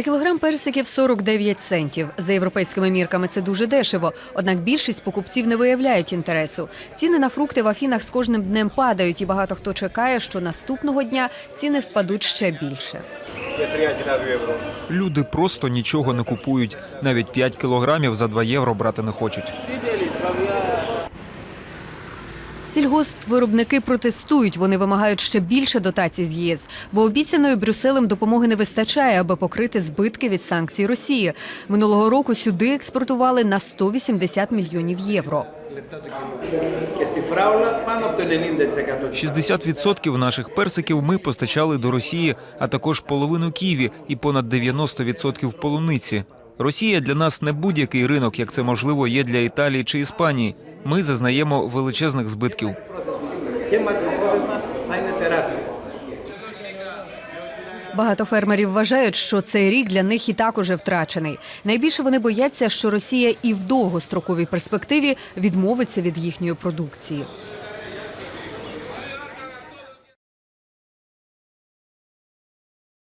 За кілограм персиків 49 центів. За європейськими мірками це дуже дешево. Однак більшість покупців не виявляють інтересу. Ціни на фрукти в Афінах з кожним днем падають, і багато хто чекає, що наступного дня ціни впадуть ще більше. Люди просто нічого не купують. Навіть 5 кілограмів за 2 євро брати не хочуть. Сільгоспвиробники протестують. Вони вимагають ще більше дотацій з ЄС, бо обіцяної Брюсселем допомоги не вистачає, аби покрити збитки від санкцій Росії. Минулого року сюди експортували на 180 мільйонів євро. 60% наших персиків ми постачали до Росії, а також половину Києві і понад 90% полуниці. Росія для нас не будь-який ринок, як це можливо є для Італії чи Іспанії ми зазнаємо величезних збитків. Багато фермерів вважають, що цей рік для них і так уже втрачений. Найбільше вони бояться, що Росія і в довгостроковій перспективі відмовиться від їхньої продукції.